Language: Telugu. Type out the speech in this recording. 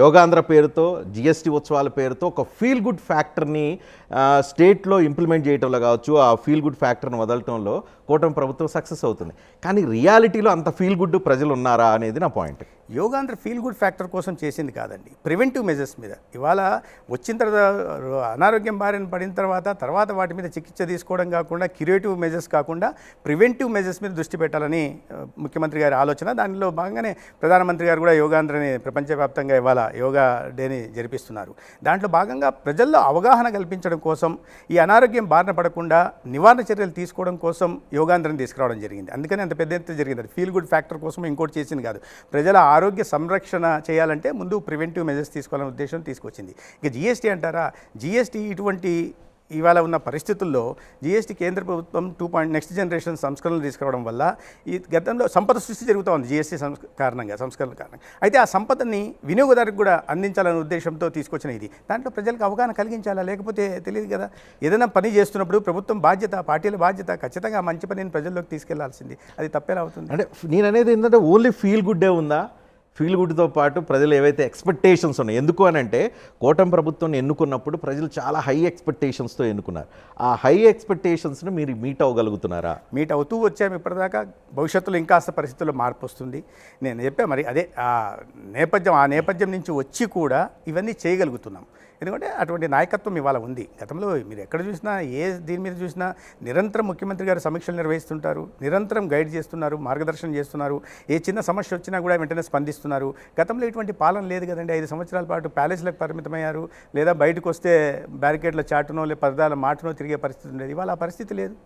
యోగాంధ్ర పేరుతో జిఎస్టీ ఉత్సవాల పేరుతో ఒక ఫీల్ గుడ్ ఫ్యాక్టర్ని స్టేట్లో ఇంప్లిమెంట్ చేయటంలో కావచ్చు ఆ ఫీల్ గుడ్ ఫ్యాక్టర్ని వదలటంలో కూటమి ప్రభుత్వం సక్సెస్ అవుతుంది. కానీ రియాలిటీలో అంత ఫీల్ గుడ్ ప్రజలు ఉన్నారా అనేది నా point Yogandhra feel good factor కోసం చేసింది కాదండి. ప్రివెంటివ్ మెజర్స్ మీద. ఇవాళ వచ్చిన తర్వాత అనారోగ్యం బారిన పడిన తర్వాత తర్వాత వాటి మీద చికిత్స తీసుకోవడం కాకుండా క్యూరేటివ్ మెజర్స్ కాకుండా ప్రివెంటివ్ మెజర్స్ మీద దృష్టి పెట్టాలని ముఖ్యమంత్రి గారి ఆలోచన. దానిలో భాగంగానే ప్రధానమంత్రి గారు కూడా యోగాంధ్రని ప్రపంచవ్యాప్తంగా ఇవాళ యోగా డేని జరిపిస్తున్నారు. దాంట్లో భాగంగా ప్రజల్లో అవగాహన కల్పించడం కోసం ఈ అనారోగ్యం బారిన పడకుండా నివారణ చర్యలు తీసుకోవడం కోసం యోగాంధ్రని తీసుకురావడం జరిగింది. అందుకని అంత పెద్ద ఎత్తున జరిగింది. ఫీల్ గుడ్ ఫ్యాక్టర్ కోసం ఇంకోటి చేసింది కాదు. ప్రజల ఆరోగ్య సంరక్షణ చేయాలంటే ముందు ప్రివెంటివ్ మెజర్స్ తీసుకోవాలనే ఉద్దేశం తీసుకొచ్చింది. ఇక జిఎస్టీ అంటారా? జిఎస్టీ ఇటువంటి ఇవాళ ఉన్న పరిస్థితుల్లో జిఎస్టీ కేంద్ర ప్రభుత్వం టూ పాయింట్ నెక్స్ట్ జనరేషన్ సంస్కరణలు తీసుకురావడం వల్ల ఈ గతంలో సంపద సృష్టి జరుగుతూ ఉంది జిఎస్టీ సంస్ కారణంగా సంస్కరణల కారణంగా. అయితే ఆ సంపదని వినియోగదారుకు కూడా అందించాలనే ఉద్దేశంతో తీసుకొచ్చిన ఇది. దాంట్లో ప్రజలకు అవగాహన కలిగించాలా? లేకపోతే తెలియదు కదా? ఏదైనా పని చేస్తున్నప్పుడు ప్రభుత్వం బాధ్యత పార్టీల బాధ్యత ఖచ్చితంగా మంచి పనిని ప్రజల్లోకి తీసుకెళ్ళాల్సింది. అది తప్పేలా అవుతుంది? అంటే నేను అనేది ఏంటంటే ఓన్లీ ఫీల్ గుడ్డే ఉందా? ఫీల్ గుడ్తో పాటు ప్రజలు ఏవైతే ఎక్స్పెక్టేషన్స్ ఉన్నాయి ఎందుకు అని అంటే కూటమి ప్రభుత్వం ఎన్నుకున్నప్పుడు ప్రజలు చాలా హై ఎక్స్పెక్టేషన్స్తో ఎన్నుకున్నారు. ఆ హై ఎక్స్పెక్టేషన్స్ని మీరు మీట్ అవ్వగలుగుతున్నారా? మీట్ అవుతూ వచ్చాము ఇప్పటిదాకా. భవిష్యత్తులో ఇంకాస్త పరిస్థితుల్లో మార్పు వస్తుంది. నేను చెప్పా మరి అదే ఆ నేపథ్యం ఆ నేపథ్యం నుంచి వచ్చి కూడా ఇవన్నీ చేయగలుగుతున్నాం. ఎందుకంటే అటువంటి నాయకత్వం ఇవాళ ఉంది. గతంలో మీరు ఎక్కడ చూసినా ఏ దీని మీద చూసినా నిరంతరం ముఖ్యమంత్రి గారు సమీక్షలు నిర్వహిస్తుంటారు నిరంతరం గైడ్ చేస్తున్నారు మార్గదర్శనం చేస్తున్నారు. ఏ చిన్న సమస్య వచ్చినా కూడా వెంటనే స్పందిస్తున్నారు. గతంలో ఇటువంటి పాలన లేదు కదండి. ఐదు సంవత్సరాల పాటు ప్యాలెస్లకు పరిమితమయ్యారు లేదా బయటకు వస్తే బ్యారికేడ్ల చాటునో లేదా పరదాల మాటనో తిరిగే పరిస్థితి ఉండేది. ఇవాళ ఆ పరిస్థితి లేదు.